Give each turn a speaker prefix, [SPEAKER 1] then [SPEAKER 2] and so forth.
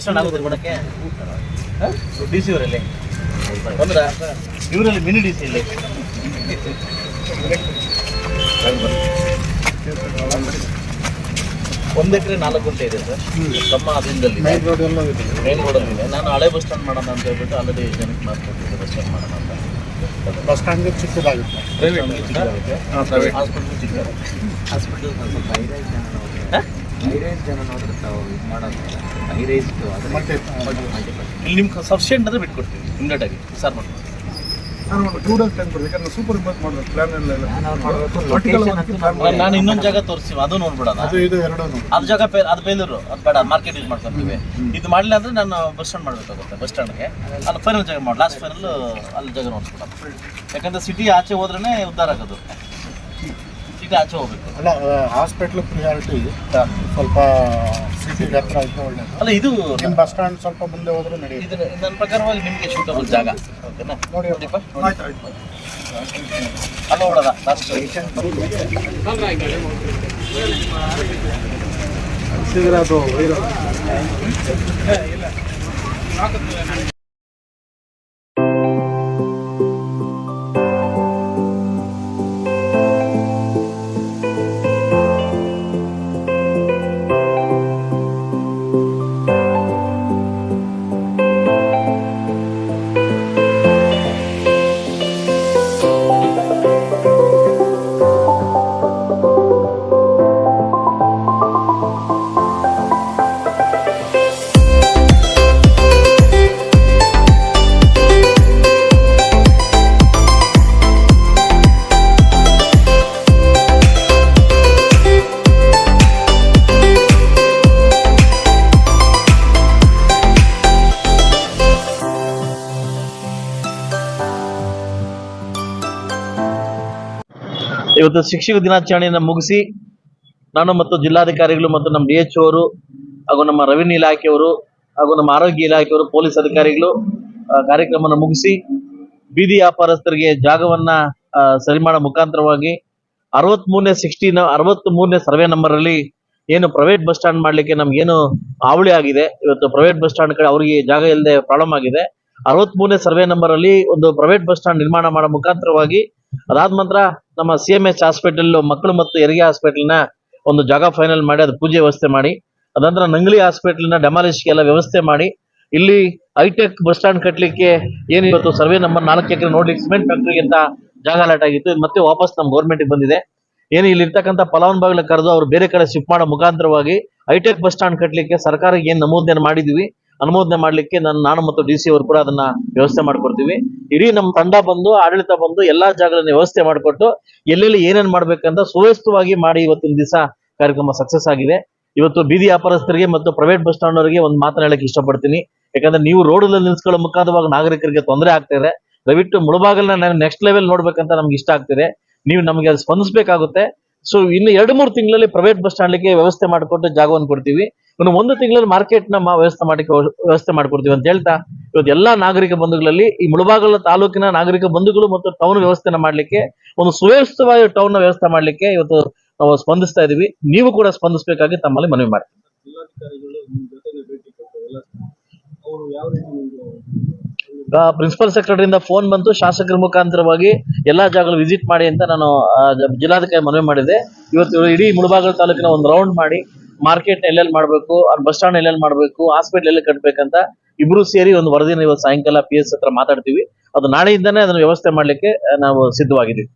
[SPEAKER 1] Bus stand ಆಗುತ್ತೆ ಕೊಡಕ್ಕೆ D C ಅವರಲ್ಲಿ ಬಂದ್ರ ಇವರಲ್ಲಿ ಮಿನಿ ಡಿ ಸಿ ಇಲ್ಲಿ ಒಂದು ಎಕರೆ ನಾಲ್ಕು ಗುಂಟೆ ಇದೆ ಸರ್. ತಮ್ಮ ಅದರಿಂದಲ್ಲಿ
[SPEAKER 2] ಮೇನ್ ರೋಡ್ ಇದೆ.
[SPEAKER 1] ನಾನು ಹಳೆ ಬಸ್ ಸ್ಟ್ಯಾಂಡ್ ಮಾಡೋಣ ಅಂತ ಹೇಳ್ಬಿಟ್ಟು ಆಲ್ರೆಡಿ ಜನಕ್ಕೆ ಮಾರ್ಕೊಟ್ಟಿದ್ದೆ ಬಸ್ ಸ್ಟ್ಯಾಂಡ್ ಮಾಡೋಣ ಅಂತ.
[SPEAKER 2] ಬಸ್ ಸ್ಟ್ಯಾಂಡ್ ಚಿಕ್ಕದಾಗುತ್ತೆ.
[SPEAKER 1] ಪ್ರೈವೇಟ್ ಹಾಸ್ಪಿಟಲ್ ಚಿಕ್ಕದು
[SPEAKER 3] ಹಾಸ್ಪಿಟ್ಲ್ ಸ್ವಲ್ಪ ಹೈರೈಸ್ ಜನ ನೋಡಿದ್ರೆ ತಾವು ಇದು ಮಾಡೋದು ಹೈರೈಸ್ ಅದು
[SPEAKER 2] ಮತ್ತೆ
[SPEAKER 1] ಇಲ್ಲಿ ನಿಮ್ಗೆ ಸಫಿಷಿಯೆಂಟ್ ಅಂದ್ರೆ ಬಿಟ್ಕೊಡ್ತೀವಿ ಇಮ್ಮಿಡಿಯೇಟ್ ಆಗಿ ಸರ್ ಮಾಡ್ತೀವಿ
[SPEAKER 2] ನಾನು ಒಂದು ಟೂ ಡೇಸ್ ಟೈಮ್ ಕೊಡ್ಬೇಕು ಯಾಕಂದ್ರೆ ಸೂಪರ್ ಇಂಪೋಸ್ ಮಾಡಬೇಕು ಪ್ಲಾನ್ ಎಲ್ಲ ಎಲ್ಲ.
[SPEAKER 3] ನಾನು
[SPEAKER 1] ಇನ್ನೊಂದು ಜಾಗ ತೋರಿಸ್ತೀವಿ ಅದು ನೋಡ್ಬಿಡೋಣ.
[SPEAKER 2] ಅದು ಇದು ಎರಡೂ
[SPEAKER 1] ಅದು ಜಾಗ ಪೇ ಅದು ಬೇಲೂರು ಅದು ಬೇಡ ಮಾರ್ಕೆಟ್ ಯೂಸ್ ಮಾಡ್ಕೊಂತೀವಿ ಇದು ಮಾಡಲಿಲ್ಲ ಅಂದ್ರೆ ನಾನು ಬಸ್ ಸ್ಟ್ಯಾಂಡ್ ಮಾಡಬೇಕಾಗುತ್ತೆ ಬಸ್ ಸ್ಟ್ಯಾಂಡ್ಗೆ ಅಲ್ಲಿ ಫೈನಲ್ ಜಾಗ ಮಾಡಿ ಲಾಸ್ಟ್ ಫೈನಲ್ ಅಲ್ಲಿ ಜಾಗ ನೋಡ್ಸ್ಬಿಡೋಣ. ಯಾಕಂದ್ರೆ ಸಿಟಿ ಆಚೆ ಹೋದ್ರೇ ಉದ್ಧಾರ ಆಗೋದು. ಸಿಟಿ ಆಚೆ ಹೋಗ್ಬೇಕು.
[SPEAKER 2] ಅಲ್ಲ ಹಾಸ್ಪಿಟ್ಲ್ ಪ್ರಿಯಾರಿಟಿ ಸ್ವಲ್ಪ ಸಿಟಿಗೆ ಹತ್ರ ಇದ್ದರೆ ಒಳ್ಳೇದು.
[SPEAKER 1] ಅಲ್ಲ ಇದು
[SPEAKER 2] ನಿಮ್ಮ ಬಸ್ ಸ್ಟ್ಯಾಂಡ್ ಸ್ವಲ್ಪ ಮುಂದೆ ಹೋದ್ರೆ ನಡೆಯುತ್ತೆ.
[SPEAKER 1] ಇದು ನನ್ನ ಪ್ರಕಾರವಾಗಿ ನಿಮಗೆ ಸೂಟಬಲ್ ಜಾಗ. ಓಕೆನಾ?
[SPEAKER 2] ನೋಡಿ
[SPEAKER 1] ನೋಡಿಪ್ಪ
[SPEAKER 2] ಆಯ್ತು ಆಯ್ತು
[SPEAKER 1] ಅಲ್ಲಿ ನೋಡೋದ ಲಾಸ್ಟ್
[SPEAKER 2] ಸಿಗರೆ ಅದು
[SPEAKER 1] ಇವತ್ತು ಶಿಕ್ಷಕ ದಿನಾಚರಣೆಯನ್ನು ಮುಗಿಸಿ ನಾನು ಮತ್ತು ಜಿಲ್ಲಾಧಿಕಾರಿಗಳು ಮತ್ತು ನಮ್ಮ ಡಿ ಎಚ್ ಅವರು ಹಾಗೂ ನಮ್ಮ ರೆವಿನ್ಯೂ ಇಲಾಖೆಯವರು ಹಾಗೂ ನಮ್ಮ ಆರೋಗ್ಯ ಇಲಾಖೆಯವರು, ಪೊಲೀಸ್ ಅಧಿಕಾರಿಗಳು ಕಾರ್ಯಕ್ರಮವನ್ನು ಮುಗಿಸಿ ಬೀದಿ ವ್ಯಾಪಾರಸ್ಥರಿಗೆ ಜಾಗವನ್ನ ಸರಿ ಮಾಡೋ ಮುಖಾಂತರವಾಗಿ ಅರವತ್ ಮೂರನೇ ಸಿಕ್ಸ್ಟೀನ್ ಅರವತ್ ಸರ್ವೆ ನಂಬರ್ ಅಲ್ಲಿ ಏನು ಪ್ರೈವೇಟ್ ಬಸ್ ಸ್ಟ್ಯಾಂಡ್ ಮಾಡ್ಲಿಕ್ಕೆ ನಮ್ಗೇನು ಹಾವಳಿ ಆಗಿದೆ. ಇವತ್ತು ಪ್ರೈವೇಟ್ ಬಸ್ ಸ್ಟ್ಯಾಂಡ್ ಕಡೆ ಅವರಿಗೆ ಜಾಗ ಇಲ್ಲದೆ ಪ್ರಾಬ್ಲಮ್ ಆಗಿದೆ. ಅರವತ್ತ್ ಮೂರನೇ ಸರ್ವೆ ನಂಬರ್ ಅಲ್ಲಿ ಒಂದು ಪ್ರೈವೇಟ್ ಬಸ್ ಸ್ಟ್ಯಾಂಡ್ ನಿರ್ಮಾಣ ಮಾಡೋ ಮುಖಾಂತರವಾಗಿ ಅದಾದ ನಂತರ ನಮ್ಮ ಸಿ ಎಂ ಎಚ್ ಹಾಸ್ಪಿಟಲ್ ಮಕ್ಕಳು ಮತ್ತು ಹೆರಿಗೆ ಹಾಸ್ಪಿಟಲ್ನ ಒಂದು ಜಾಗ ಫೈನಲ್ ಮಾಡಿ, ಅದು ಪೂಜೆ ವ್ಯವಸ್ಥೆ ಮಾಡಿ. ಅದಂತರ ನಂಗ್ಲಿ ಹಾಸ್ಪಿಟಲ್ನ ಡೆಮಾಲಿಷ್ಗೆ ಎಲ್ಲ ವ್ಯವಸ್ಥೆ ಮಾಡಿ. ಇಲ್ಲಿ ಹೈಟೆಕ್ ಬಸ್ ಸ್ಟ್ಯಾಂಡ್ ಕಟ್ಟಲಿಕ್ಕೆ ಏನು ಇವತ್ತು ಸರ್ವೆ ನಂಬರ್ ನಾಲ್ಕು ಎಕರೆ ನೋಡ್ಲಿಕ್ಕೆ ಸಿಮೆಂಟ್ ಫ್ಯಾಕ್ಟ್ರಿಗೆ ಅಂತ ಜಾಗ ಅಲಾಟ್ ಆಗಿತ್ತು. ಮತ್ತೆ ವಾಪಸ್ ನಮ್ಮ ಗೌರ್ಮೆಂಟ್ಗೆ ಬಂದಿದೆ. ಏನು ಇಲ್ಲಿ ಇರ್ತಕ್ಕಂಥ ಫಲಾನುಭವಿಗಳ ಕರೆದು ಅವರು ಬೇರೆ ಕಡೆ ಶಿಫ್ಟ್ ಮಾಡೋ ಮುಖಾಂತರವಾಗಿ ಹೈಟೆಕ್ ಬಸ್ ಸ್ಟ್ಯಾಂಡ್ ಕಟ್ಟಲಿಕ್ಕೆ ಸರ್ಕಾರಕ್ಕೆ ಏನು ನಮೂದನೆ ಮಾಡಿದ್ವಿ. ಅನುಮೋದನೆ ಮಾಡ್ಲಿಕ್ಕೆ ನಾನು ನಾನು ಮತ್ತು ಡಿ ಸಿ ಅವರು ಕೂಡ ಅದನ್ನ ವ್ಯವಸ್ಥೆ ಮಾಡ್ಕೊಡ್ತೀವಿ. ಇಡೀ ನಮ್ಮ ತಂಡ ಬಂದು, ಆಡಳಿತ ಬಂದು ಎಲ್ಲಾ ಜಾಗಗಳನ್ನ ವ್ಯವಸ್ಥೆ ಮಾಡಿಕೊಟ್ಟು, ಎಲ್ಲೆಲ್ಲಿ ಏನೇನ್ ಮಾಡ್ಬೇಕಂತ ಸುವ್ಯಸ್ತವಾಗಿ ಮಾಡಿ ಇವತ್ತಿನ ದಿವಸ ಕಾರ್ಯಕ್ರಮ ಸಕ್ಸಸ್ ಆಗಿದೆ. ಇವತ್ತು ಬೀದಿ ವ್ಯಾಪಾರಸ್ಥರಿಗೆ ಮತ್ತು ಪ್ರೈವೇಟ್ ಬಸ್ ಸ್ಟ್ಯಾಂಡ್ ಅವರಿಗೆ ಒಂದು ಮಾತನ್ನ ಹೇಳಕ್ ಇಷ್ಟಪಡ್ತೀನಿ. ಯಾಕಂದ್ರೆ ನೀವು ರೋಡ್ ಅಲ್ಲಿ ನಿಲ್ಸ್ಕೊಳ್ಳೋ ಮುಖಾಂತವಾಗಿ ನಾಗರಿಕರಿಗೆ ತೊಂದರೆ ಆಗ್ತಾ ಇದೆ. ದಯವಿಟ್ಟು ಮುಳಬಾಗಲ್ನ ನೆಕ್ಸ್ಟ್ ಲೆವೆಲ್ ನೋಡ್ಬೇಕಂತ ನಮ್ಗೆ ಇಷ್ಟ ಆಗ್ತಿದೆ. ನೀವು ನಮಗೆ ಅದು ಸ್ಪಂದಿಸಬೇಕಾಗುತ್ತೆ. ಸೊ ಇನ್ನು ಎರಡು ಮೂರು ತಿಂಗಳಲ್ಲಿ ಪ್ರೈವೇಟ್ ಬಸ್ ಸ್ಟ್ಯಾಂಡ್ಗೆ ವ್ಯವಸ್ಥೆ ಮಾಡಿಕೊಟ್ಟು ಜಾಗವನ್ನು ಕೊಡ್ತೀವಿ. ಇನ್ನು ಒಂದು ತಿಂಗಳಲ್ಲಿ ಮಾರ್ಕೆಟ್ ನಮ್ಮ ವ್ಯವಸ್ಥೆ ಮಾಡಿ ವ್ಯವಸ್ಥೆ ಮಾಡ್ಕೊಡ್ತೀವಿ ಅಂತ ಹೇಳ್ತಾ, ಇವತ್ತು ಎಲ್ಲಾ ನಾಗರಿಕ ಬಂಧುಗಳಲ್ಲಿ, ಈ ಮುಳಬಾಗಲ ತಾಲೂಕಿನ ನಾಗರಿಕ ಬಂಧುಗಳು ಮತ್ತು ಟೌನ್ ವ್ಯವಸ್ಥೆನ ಮಾಡ್ಲಿಕ್ಕೆ, ಒಂದು ಸುವ್ಯವಸ್ಥಿತವಾಗಿ ಟೌನ್ನ ವ್ಯವಸ್ಥೆ ಮಾಡ್ಲಿಕ್ಕೆ ಇವತ್ತು ನಾವು ಸ್ಪಂದಿಸ್ತಾ ಇದೀವಿ. ನೀವು ಕೂಡ ಸ್ಪಂದಿಸಬೇಕಾಗಿ ತಮ್ಮಲ್ಲಿ ಮನವಿ ಮಾಡಿ. ಪ್ರಿನ್ಸಿಪಲ್ ಸೆಕ್ರೆಟರಿಯಿಂದ ಫೋನ್ ಬಂತು. ಶಾಸಕರ ಮುಖಾಂತರವಾಗಿ ಎಲ್ಲಾ ಜಾಗಗಳು ವಿಸಿಟ್ ಮಾಡಿ ಅಂತ ನಾನು ಜಿಲ್ಲಾಧಿಕಾರಿ ಮನವಿ ಮಾಡಿದೆ. ಇವತ್ತು ಇಡೀ ಮುಳಬಾಗಲ ತಾಲೂಕಿನ ಒಂದು ರೌಂಡ್ ಮಾಡಿ ಮಾರ್ಕೆಟ್ ಎಲ್ಲೆಲ್ಲಿ ಮಾಡಬೇಕು ಬಸ್ ಸ್ಟಾಂಡ್ ಎಲ್ಲೆಲ್ಲಿ ಮಾಡಬೇಕು ಹಾಸ್ಪಿಟಲ್ ಎಲ್ಲಿ ಕಟ್ಟಬೇಕಂತ ಇಬ್ರು ಸೇರಿ ಒಂದು ವರದಿನ ಇವತ್ತು ಸಾಯಂಕಾಲ ಪಿ ಎಸ್ ಹತ್ರ ಮಾತಾಡ್ತೀವಿ. ಅದು ನಾಳೆಯಿಂದನೇ ಅದನ್ನ ವ್ಯವಸ್ಥೆ ಮಾಡ್ಲಿಕ್ಕೆ ನಾವು ಸಿದ್ಧವಾಗಿದ್ದೀವಿ.